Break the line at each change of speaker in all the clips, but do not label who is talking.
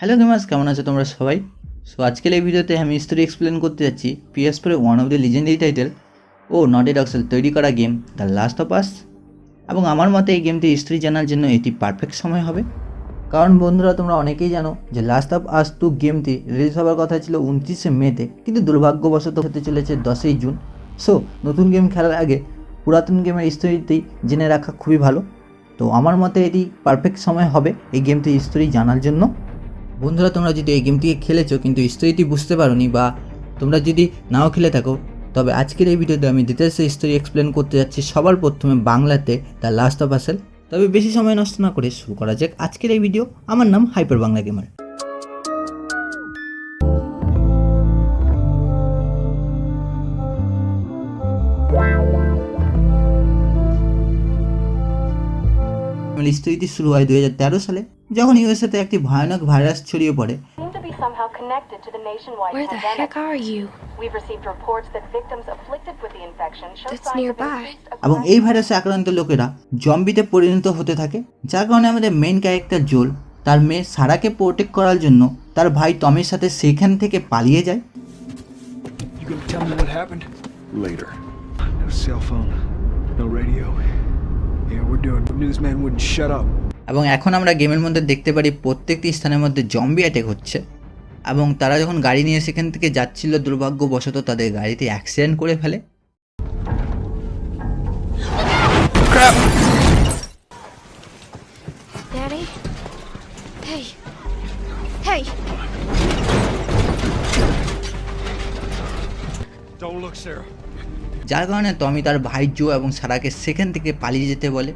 Hello gamers কেমন আছো তোমরা সবাই? সো আজকের এই ভিডিওতে আমি স্টোরি এক্সপ্লেন করতে যাচ্ছি পিএস ফোরে one of the legendary title O naughty ডক্সেল তৈরি করা game the last of us এবং আমার মতে এই গেমটি স্টোরি জানার জন্য এটি পারফেক্ট সময় হবে। কারণ বন্ধুরা, তোমরা অনেকেই জানো যে লাস্ট অফ আস টু গেমটি রিলিজ হওয়ার কথা ছিল উনত্রিশে মেতে কিন্তু দুর্ভাগ্যবশত হতে চলেছে দশই জুন। সো নতুন গেম খেলার আগে পুরাতন গেমের স্টোরিতেই জেনে রাখা খুবই ভালো। তো আমার মতে এটি পারফেক্ট সময় হবে এই গেমটি স্টোরি জানার জন্য। বন্ধুরা, তোমরা যদি এই গেমটিকে খেলেছো, কিন্তু স্টোরিটি বুঝতে পারোনি বা তোমরা যদি নাও খেলে থাকো, তবে আজকের এই ভিডিওতে আমি ডিটেলসে স্টোরি এক্সপ্লেন করতে যাচ্ছি সবার প্রথমে বাংলাতে দ্য লাস্ট অফ আসেল তবে বেশি সময় নষ্ট না করে শুরু করা যাক আজকের এই ভিডিও আমার নাম হাইপার বাংলা গেমার স্টোরিটি শুরু হয় দুই হাজার তেরো সালে। যখন ইউএসএতে একটি ভয়ানক ভাইরাস ছড়িয়ে পড়ে
somehow connected to the nationwide
Where the
pandemic.
heck are you?
We've received reports that victims afflicted with the infection show
That's
signs
nearby.
of
এবং এই ভাইরাসে আক্রান্ত লোকেরা জম্বিতে পরিণত হতে থাকে যার কারণে আমাদের মেন ক্যারেক্টার জোল তার মেয়ে সারাকে প্রোটেক্ট করার জন্য তার ভাই টমের সাথে সেখান থেকে পালিয়ে যায়
You gonna tell me what happened? Later. No cell phone, no radio. Yeah, we're doing. The newsman wouldn't shut up.
এবং এখন আমরা গেমের মধ্যে দেখতে পারি প্রত্যেকটি স্থানের মধ্যে জম্বি অ্যাটেক হচ্ছে। এবং তারা যখন গাড়ি নিয়ে সেখান থেকে যাচ্ছিল দুর্ভাগ্যবশত তাদের গাড়িতে অ্যাক্সিডেন্ট করে ফেলে. যার কারণে টমি তার ভাই জো এবং সারাকে সেখান থেকে পালিয়ে যেতে বলে।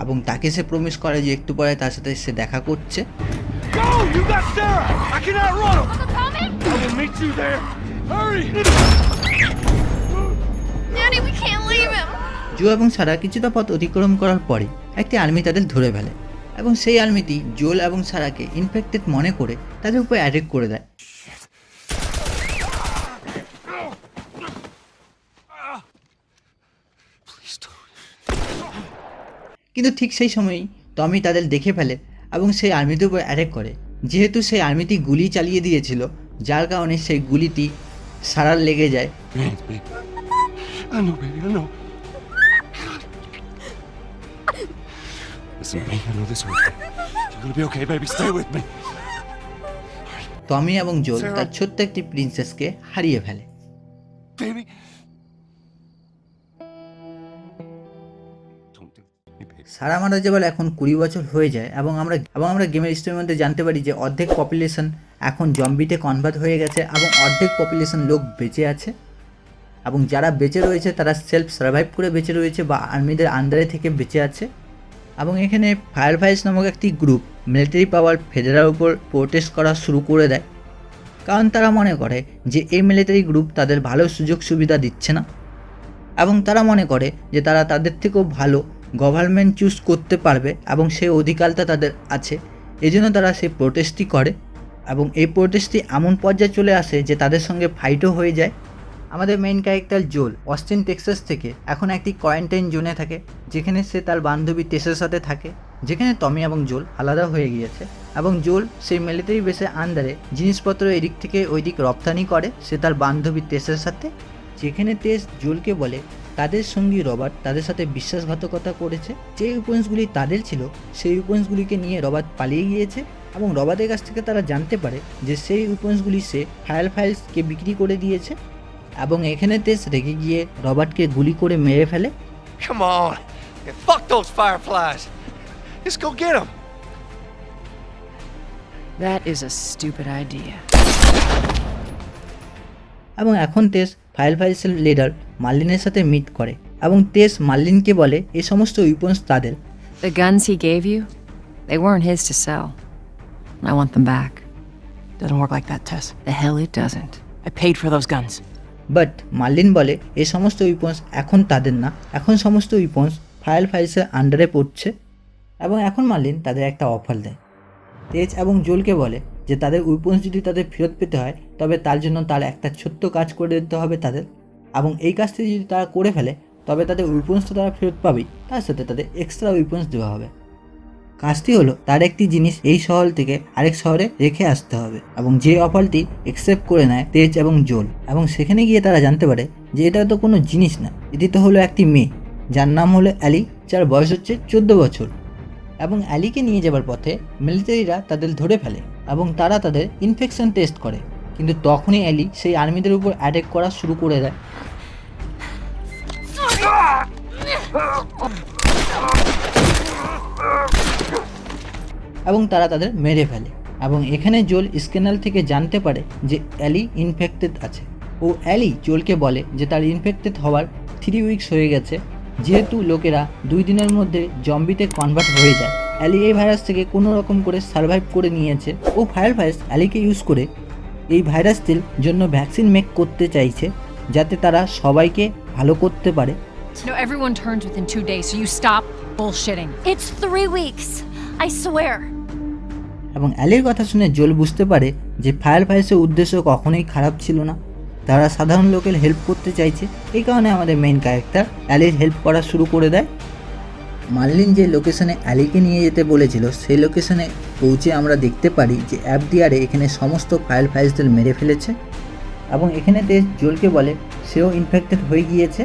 এবং তাকে সে প্রমিস করে যে একটু পরে তার সাথে সে দেখা করছে! জো এবং সারা কিছুটা পথ অতিক্রম করার পরে একটি আর্মি তাদের ধরে ফেলে। এবং সেই আর্মিটি জোল এবং সারাকে ইনফেক্টেড মনে করে তাদের উপর অ্যাটাক করে দেয়। কিন্তু ঠিক সেই সময়ই টমি তাদের দেখে ফেলে এবং সেই আর্মিটির উপর অ্যাটাক করে। যেহেতু সেই আর্মিটি গুলি চালিয়ে দিয়েছিল যার কারণে সেই গুলিটি সারার লেগে যায়. টমি এবং জোল তার ছোট্ট একটি প্রিন্সেসকে হারিয়ে ফেলে। সারা মারা যাবার এখন কুড়ি বছর হয়ে যায় এবং আমরা এবং আমরা গেমের স্টোরির মধ্যে জানতে পারি যে অর্ধেক পপুলেশন এখন জম্বিতে কনভার্ট হয়ে গেছে এবং অর্ধেক পপুলেশন লোক বেঁচে আছে। এবং যারা বেঁচে রয়েছে তারা সেলফ সার্ভাইভ করে বেঁচে রয়েছে বা আর্মিদের আন্ডারে থেকে বেঁচে আছে। এবং এখানে ফায়ার ফাইস নামক একটি গ্রুপ মিলিটারি পাওয়ার ফেডারের উপর প্রোটেস্ট করা শুরু করে দেয়। কারণ তারা মনে করে যে এই মিলিটারি গ্রুপ তাদের ভালো সুযোগ সুবিধা দিচ্ছে না। এবং তারা মনে করে যে তারা তাদের থেকেও ভালো গভর্নমেন্ট চুজ করতে পারবে এবং সেই অধিকারটা তাদের আছে। এই জন্য তারা সেই প্রোটেস্টই করে এবং এই প্রোটেস্টটি এমন পর্যায়ে চলে আসে যে তাদের সঙ্গে ফাইটও হয়ে যায়। আমাদের main character Joel Austin Texas থেকে এখন একটি কোয়ারেন্টাইন জোনে থাকে, যেখানে সে তার বান্ধবী টেসের সাথে থাকে, যেখানে টমি এবং জোল আলাদা হয়ে গিয়েছে এবং জোল সেই মিলিটারি বেসে আন্ডারে জিনিসপত্র এদিক থেকে ওই দিক রপ্তানি করে, সে তার বান্ধবী টেসের সাথে, যেখানে তেজ জোলকে বলে তাদের সঙ্গী রবার্ট তাদের সাথে বিশ্বাসঘাতকতা করেছে যে উইপন্সগুলি তাদের ছিল সেই উইপন্সগুলিকে নিয়ে রবার্ট পালিয়ে গিয়েছে এবং রবার্টের কাছ থেকে তারা জানতে পারে যে সেই উইপন্সগুলি সে ফায়ার ফাইলসকে বিক্রি করে দিয়েছে এবং এখানে তেজ রেগে গিয়ে রবার্টকে গুলি করে মেরে ফেলে
Come on. Yeah, fuck those fireflies. Let's go get them.
That is a stupid idea.
এবং এখন তেজ ফায়ার ফাইলসের লিডার মার্লিনের সাথে মিট করে এবং তেজ মার্লিনকে বলে এই সমস্ত উইপন্স তাদের
The guns he gave you, they weren't his to sell. I want them back.
Doesn't work like that, Tess.
The hell it doesn't.
I paid for those guns.
But Marlene বলে এই সমস্ত weapons এখন তাদের না এখন সমস্ত weapons fire ফাইলসের আন্ডারে পড়ছে এবং এখন মার্লিন তাদের একটা অফার দেয় তেজ এবং জোলকে বলে যে তাদের উইপন্স যদি তাদের ফেরত পেতে হয়, তবে তার জন্য তার একটা ছোট্ট কাজ করে দিতে হবে তাদের। এবং এই কাজটি যদি তারা করে ফেলে, তবে তাদের উইপন্স তো তারা ফেরত পাবেই। তার সাথে তাদের এক্সট্রা উইপন্স দেওয়া হবে। কাজটি হলো, তার একটি জিনিস এই শহর থেকে আরেক শহরে রেখে আসতে হবে। এবং যে অফারটি একসেপ্ট করে নেয় তেজ এবং জোল। এবং সেখানে গিয়ে তারা জানতে পারে যে এটা তো কোনো জিনিস না, এটি তো হলো একটি মেয়ে, যার নাম হলো অ্যালি, যার বয়স হচ্ছে চোদ্দ বছর। এবং অ্যালিকে নিয়ে যাবার পথে মিলিটারিরা তাদের ধরে ফেলে। এবং তারা তাদের ইনফেকশন টেস্ট করে। কিন্তু তখনই অ্যালি সেই আর্মিদের উপর অ্যাটাক করা শুরু করে দেয়। এবং তারা তাদের মেরে ফেলে। এবং এখানে জোল স্ক্যানাল থেকে জানতে পারে যে অ্যালি ইনফেক্টেড আছে। ও অ্যালি জোলকে বলে যে তার ইনফেক্টেড হওয়ার থ্রি উইকস হয়ে গেছে। যেহেতু লোকেরা দুই দিনের মধ্যে জম্বিতে কনভার্ট হয়ে যায়। অ্যালি এই ভাইরাস থেকে কোনো রকম করে সার্ভাইভ করে নিয়েছে ও ফায়ার ভাইরাস অ্যালিকে ইউজ করে এই ভাইরাসটির জন্য ভ্যাকসিন মেক করতে চাইছে যাতে তারা সবাইকে ভালো করতে পারে
No, everyone turns within two days, so you stop bullshitting.
It's three weeks. I swear.
এবং অ্যালির কথা শুনে জোল বুঝতে পারে যে ফায়ার ফাইসের উদ্দেশ্য কখনোই খারাপ ছিল না তারা সাধারণ লোকের হেল্প করতে চাইছে এই কারণে আমাদের মেইন ক্যারেক্টার অ্যালির হেল্প করা শুরু করে দেয় মার্লিন যে লোকেশনে অ্যালিকে নিয়ে যেতে বলেছিল, সেই লোকেশনে পৌঁছে আমরা দেখতে পারি যে অ্যাপডিআরে এখানে সমস্ত ফায়ার ফাইসদের মেরে ফেলেছে এবং এখানে তে জোলকে বলে সেও ইনফেক্টেড হয়ে গিয়েছে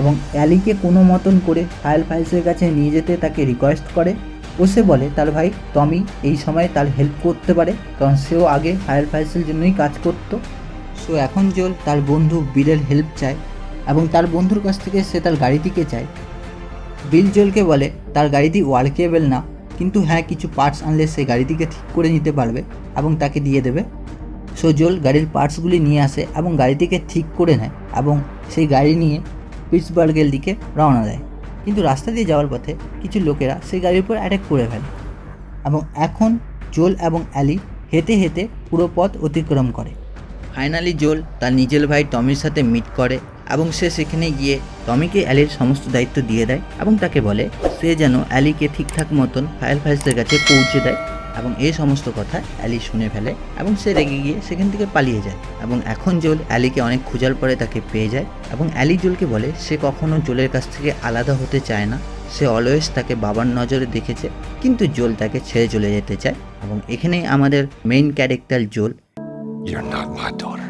এবং অ্যালিকে কোনো মতন করে ফায়ার ফাইলসের কাছে নিয়ে যেতে তাকে রিকোয়েস্ট করে। ও সে বলে, তার ভাই, টমি এই সময় তার হেল্প করতে পারে, কারণ সেও আগে ফায়ার ফাইলসের জন্যই কাজ করত। সো এখন জোল তার বন্ধু বিলের হেল্প চায় এবং তার বন্ধুর কাছ থেকে সে তার গাড়িটিকে চায়। বিল জোলকে বলে, তার গাড়িটি ওয়ার্কেবল না। কিন্তু হ্যাঁ কিছু পার্টস আনলে সে গাড়িটিকে ঠিক করে নিতে পারবে এবং তাকে দিয়ে দেবে। সো জোল গাড়ির পার্টসগুলি নিয়ে আসে এবং গাড়িটিকে ঠিক করে নেয় এবং সেই গাড়ি নিয়ে পিটসবার্গের দিকে রওনা দেয়। কিন্তু রাস্তা দিয়ে যাওয়ার পথে কিছু লোকেরা সেই গাড়ির উপর অ্যাটাক করে ফেলে এবং এখন জোল এবং অ্যালি হেঁটে হেঁটে পুরো পথ অতিক্রম করে। ফাইনালি জোল তার নিজের ভাই টমির সাথে মিট করে এবং সে সেখানে গিয়ে টমিকে অ্যালির সমস্ত দায়িত্ব দিয়ে দেয় এবং তাকে বলে, সে যেন অ্যালিকে ঠিকঠাক মতন ফায়ার ফাইসদের কাছে পৌঁছে দেয় এবং এই সমস্ত কথা অ্যালি শুনে ফেলে এবং সে রেগে গিয়ে সেখান থেকে পালিয়ে যায় এবং এখন জোল অ্যালিকে অনেক খোঁজার পরে তাকে পেয়ে যায় এবং অ্যালি জোলকে বলে, সে কখনো জোলের কাছ থেকে আলাদা হতে চায় না সে অলওয়েজ তাকে বাবার নজরে দেখেছে, কিন্তু জোল তাকে ছেড়ে চলে যেতে চায় এবং এখানেই আমাদের main character zone
You're not my daughter.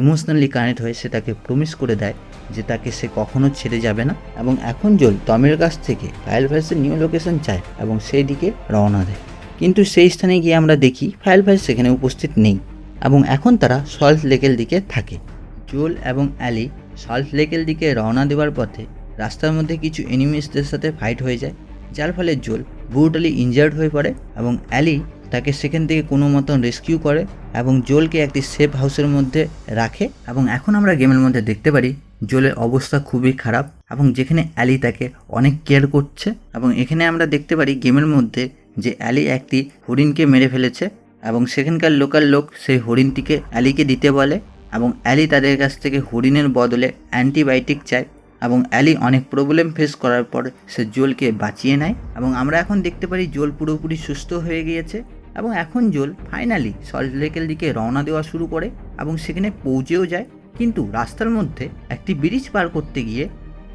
Emotionally connect হয়ে সে তাকে প্রমিস করে দেয় যে তাকে সে কখনো ছেড়ে যাবে না এবং এখন জোল টমের কাছ থেকে ফায়ার ফাইসের নিউ লোকেশন চায় এবং সেই দিকে রওনা দেয়। কিন্তু সেই স্থানে গিয়ে আমরা দেখি ফায়ার ফাইস সেখানে উপস্থিত নেই এবং এখন তারা সল্ট লেকের দিকে থাকে। জোল এবং অ্যালি সল্ট লেকের দিকে রওনা দেওয়ার পথে রাস্তার মধ্যে কিছু এনিমিসদের সাথে ফাইট হয়ে যায়, যার ফলে জোল ব্রুটালি ইনজার্ড হয়ে পড়ে এবং অ্যালি তাকে সেখান থেকে কোনো মতন রেস্কিউ করে এবং জোলকে একটি সেফ হাউসের মধ্যে রাখে এবং এখন আমরা গেমের মধ্যে দেখতে পারি জোলের অবস্থা খুবই খারাপ এবং যেখানে অ্যালি তাকে অনেক কেয়ার করছে এবং এখানে আমরা দেখতে পারি গেমের মধ্যে যে অ্যালি একটি হরিণকে মেরে ফেলেছে এবং সেখানকার লোকাল লোক সেই হরিণটিকে অ্যালিকে দিতে বলে এবং অ্যালি তাদের কাছ থেকে হরিণের বদলে অ্যান্টিবায়োটিক চায় এবং অ্যালি অনেক প্রবলেম ফেস করার পর সে জোলকে বাঁচিয়ে নেয় এবং আমরা এখন দেখতে পারি জোল পুরোপুরি সুস্থ হয়ে গিয়েছে এবং এখন জোল ফাইনালি সল্ট লেকের দিকে রওনা দেওয়া শুরু করে এবং সেখানে পৌঁছেও যায়। কিন্তু রাস্তার মধ্যে একটি ব্রিজ পার করতে গিয়ে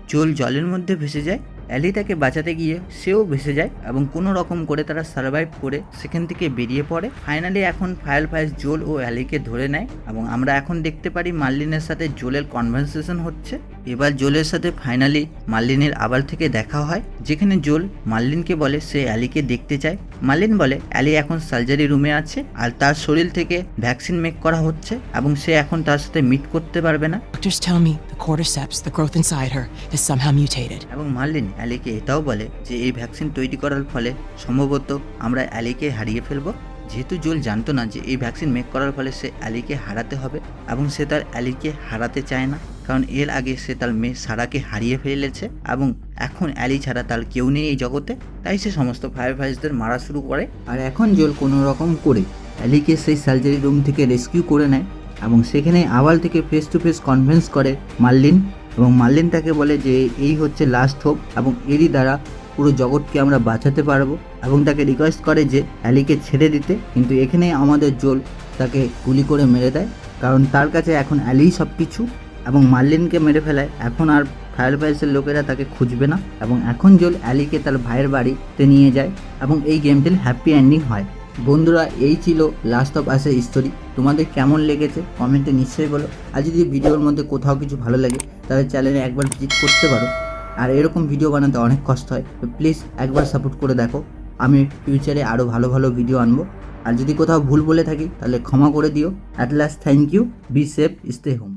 জোল জলের মধ্যে ভেসে যায়। অ্যালি তাকে বাঁচাতে গিয়ে সেও ভেসে যায় এবং কোনো রকম করে তারা সার্ভাইভ করে সেখান থেকে বেরিয়ে পড়ে। ফাইনালি এখন ফায়ার ফায়ার জোল ও অ্যালিকে ধরে নেয় এবং আমরা এখন দেখতে পারি মার্লিনের সাথে জোলের কনভারসেশন হচ্ছে। এবার জোলের সাথে ফাইনালি মার্লিনের আবার থেকে দেখা হয় যেখানে জোল মার্লিনকে বলে সে অ্যালিকে দেখতে চায়। মার্লিন বলে অ্যালি এখন সার্জারি রুমে আছে আর তার শরীর থেকে ভ্যাকসিন মেক করা হচ্ছে এবং সে এখন তার সাথে মিট করতে পারবে না।
Doctors tell me the cordyceps, the growth inside her, is somehow mutated.
এবং মার্লিন অ্যালিকে এটাও বলে যে এই ভ্যাকসিন তৈরি করার ফলে সম্ভবত আমরা অ্যালিকে হারিয়ে ফেলব। যেহেতু জোল জানতো না যে এই ভ্যাকসিন মেক করার ফলে সে অ্যালিকে হারাতে হবে এবং সে তার অ্যালিকে হারাতে চায় না, কারণ এর আগে সে তার মেয়ে সারাকে হারিয়ে ফেলেছে এবং এখন অ্যালি ছাড়া তার কেউ নেই এই জগতে, তাই সে সমস্ত ফায়ার ফাইসদের মারা শুরু করে। আর এখন জোল কোনো রকম করে অ্যালিকে সেই সার্জারি রুম থেকে রেস্কিউ করে নেয় এবং সেখানে আওয়াল থেকে ফেস টু ফেস কনভিন্স করে মার্লিন এবং মার্লিন তাকে বলে যে এই হচ্ছে লাস্ট হোপ এবং এরই দ্বারা পুরো জগৎকে আমরা বাঁচাতে পারব এবং তাকে রিকোয়েস্ট করে যে অ্যালিকে ছেড়ে দিতে। কিন্তু এখানে আমাদের জোল তাকে গুলি করে মেরে দেয়। কারণ তার কাছে এখন অ্যালিই সব কিছু এবং মার্লিনকে মেরে ফেলায়। এখন আর ফায়ার ফাইসের লোকেরা তাকে খুঁজবে না এবং এখন জোল অ্যালিকে তার ভাইয়ের বাড়িতে নিয়ে যায় এবং এই গেমটির হ্যাপি এন্ডিং হয়। বন্ধুরা, এই ছিল লাস্ট অফ আসের স্টোরি তোমাদের কেমন লেগেছে? কমেন্টে নিশ্চয়ই বলো। আর যদি ভিডিওর মধ্যে কোথাও কিছু ভালো লাগে, তাহলে চ্যানেলে একবার ভিজিট করতে পারো। আর এরকম ভিডিও বানাতে অনেক কষ্ট হয়। তো প্লিজ একবার সাপোর্ট করে দেখো। আমি ফিউচারে আরও ভালো ভালো ভিডিও আনব। আর যদি কোথাও ভুল বলে থাকি, তাহলে ক্ষমা করে দিও। At last thank you be safe stay home